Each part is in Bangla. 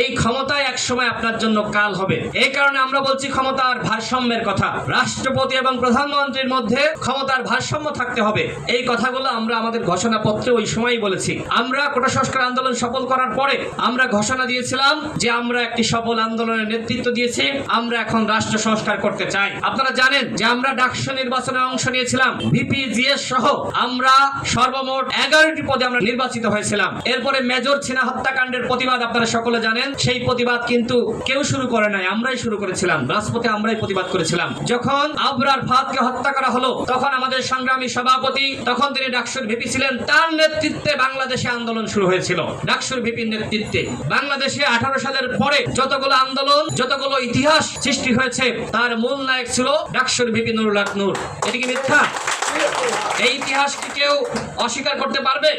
এই ক্ষমতায় এক সময় আপনার জন্য কাল হবে। এই কারণে আমরা বলছি ক্ষমতার ভারসাম্যের কথা। রাষ্ট্রপতি এবং প্রধানমন্ত্রীর মধ্যে ক্ষমতার ভারসাম্য থাকতে হবে। এই কথাগুলো আমরা আমাদের ঘোষণাপত্রে ওই সময়ই বলেছি। আমরা কোটা সংস্কার আন্দোলন সফল করার পরে আমরা ঘোষণা দিয়েছিলাম যে আমরা একটি সফল আন্দোলনের নেতৃত্ব দিয়েছি। আমরা এখন রাষ্ট্র সংস্কার করতে চাই। আপনারা জানেন যে আমরা ডাকসু নির্বাচনে অংশ নিয়েছিলাম। ভিপি জিএস সহ আমরা সর্বমোট এগারোটি পদে আমরা নির্বাচিত হয়েছিলাম। এরপরে মেজর ছিনা হত্যাকাণ্ডের প্রতিবাদ আপনারা সকলে জানেন। সেই প্রতিবাদ কিন্তু কেউ শুরু করে নাই, আমরাই শুরু করেছিলাম, রাজপথে আমরাই প্রতিবাদ করেছিলাম। যখন আবরার ফাদকে হত্যা করা হলো, তখন আমাদের সংগ্রামী সভাপতি, তখন তিনি ডাকসুর ভিপি ছিলেন, তার নেতৃত্বে বাংলাদেশে আন্দোলন শুরু হয়েছিল। ডাকসুর ভিপির নেতৃত্বে। বাংলাদেশে আঠারো সালের পরে যতগুলো আন্দোলন, যতগুলো ইতিহাস সৃষ্টি হয়েছে, তার মূল নায়ক ছিল ডাকসুর ভিপি নুরুল হক নূর। এটি কি মিথ্যা? এই ইতিহাস কি কেউ অস্বীকার করতে পারবে?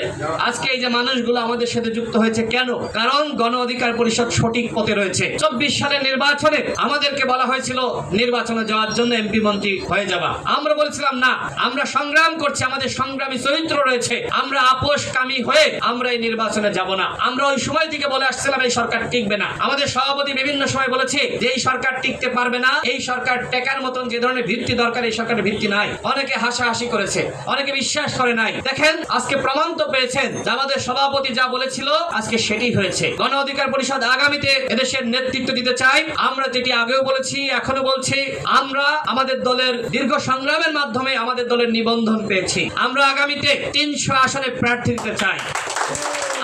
আজকে এই যে মানুষগুলো আমাদের সাথে যুক্ত হয়েছে কেন? কারণ গণ অধিকার পরিষদ সঠিক পথে রয়েছে। চব্বিশ সালের নির্বাচনে আমাদেরকে বলা হয়েছিল, নির্বাচনে যাওয়ার জন্য এমপি মন্ত্রী হয়ে যাওয়া আমরা বলেছিলাম, না, আমরা সংগ্রাম করছি, আমাদের সংগ্রামী চরিত্র রয়েছে। আমরা আপোষকামী হয়ে আমরা এই নির্বাচনে যাব না। আমরা ওই সময় থেকে বলে আসছিলাম, এই সরকার টিকবে না। আমাদের সভাপতি বিভিন্ন সময় বলেছে যে, এই সরকার টিকতে পারবে না। এই সরকার টেকার মতন যে ধরনের ভিত্তি দরকার, এই সরকারের ভিত্তি নাই। অনেকে হাসাহাসি করেছে। অনেকে বিশ্বাস করে নাই। দেখেন, আজকে প্রমাণ তো পেয়েছেন যে আমাদের সভাপতি যা বলেছিল, আজকে সেটি হয়েছে। গণ অধিকার পরিষদ আগামীতে এদেশের নেতৃত্ব দিতে চাই আমরা যেটি আগেও বলেছি এখনও বলছি, আমরা আমাদের দলের দীর্ঘ সংগ্রামের মাধ্যমে আমাদের দলের নিবন্ধন পেয়েছি। আমরা আগামীতে তিনশো আসনে প্রার্থী দিতে চাই।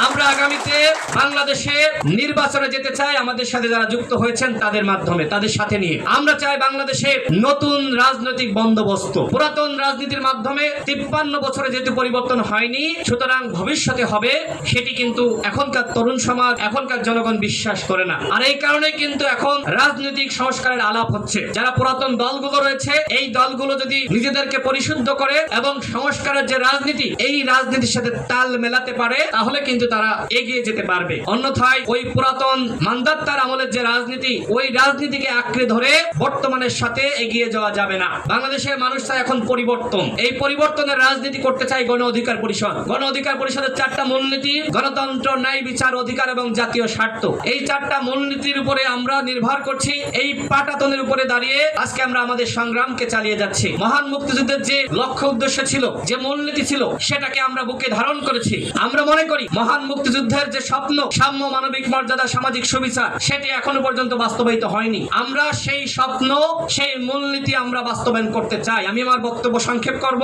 আমরা আগামীতে বাংলাদেশে নির্বাচনে যেতে চাই, আমাদের সাথে যারা যুক্ত হয়েছেন তাদের মাধ্যমে, তাদের সাথে নিয়ে। আমরা চাই বাংলাদেশে নতুন রাজনৈতিক বন্দোবস্ত। পুরাতন রাজনীতির মাধ্যমে তিপ্পান্ন বছরে যেহেতু পরিবর্তন হয়নি, সুতরাং ভবিষ্যতে হবে, সেটি কিন্তু এখনকার তরুণ সমাজ, এখনকার জনগণ বিশ্বাস করে না। আর এই কারণে কিন্তু এখন রাজনৈতিক সংস্কারের আলাপ হচ্ছে। যারা পুরাতন দলগুলো রয়েছে, এই দলগুলো যদি নিজেদেরকে পরিশুদ্ধ করে এবং সংস্কারের যে রাজনীতি, এই রাজনীতির সাথে তাল মেলাতে পারে তাহলে কিন্তু তারা এগিয়ে যেতে পারবে। অন্যথায় ওই পুরাতন মান্দাত্তার আমলের যে রাজনীতি, ওই রাজনীতিকে আঁকড়ে ধরে বর্তমানের সাথে এগিয়ে যাওয়া যাবে না। বাংলাদেশের মানুষ চায় এখন পরিবর্তন। এই পরিবর্তনের রাজনীতি করতে চাই গণ অধিকার পরিষদ। গণ অধিকার পরিষদের চারটা মূলনীতি, গণতন্ত্র, ন্যায় বিচার, অধিকার এবং জাতীয় স্বার্থ। এই চারটা মূলনীতির উপরে আমরা নির্ভর করছি, এই পাটাতনের উপরে দাঁড়িয়ে আজকে আমরা আমাদের সংগ্রামকে চালিয়ে যাচ্ছি। মহান মুক্তিযুদ্ধের যে লক্ষ্য উদ্দেশ্য ছিল, যে মূলনীতি ছিল, সেটাকে আমরা বুকে ধারণ করেছি। আমরা মনে করি। মহান মুক্তিযুদ্ধের যে স্বপ্ন, সাম্য মানবিক মর্যাদা, সামাজিক সুবিচার, সেটি এখনও পর্যন্ত বাস্তবায়িত হয়নি। আমরা সেই স্বপ্ন, সেই মূলনীতি আমরা বাস্তবায়ন করতে চাই। আমি আমার বক্তব্য সংক্ষেপ করব।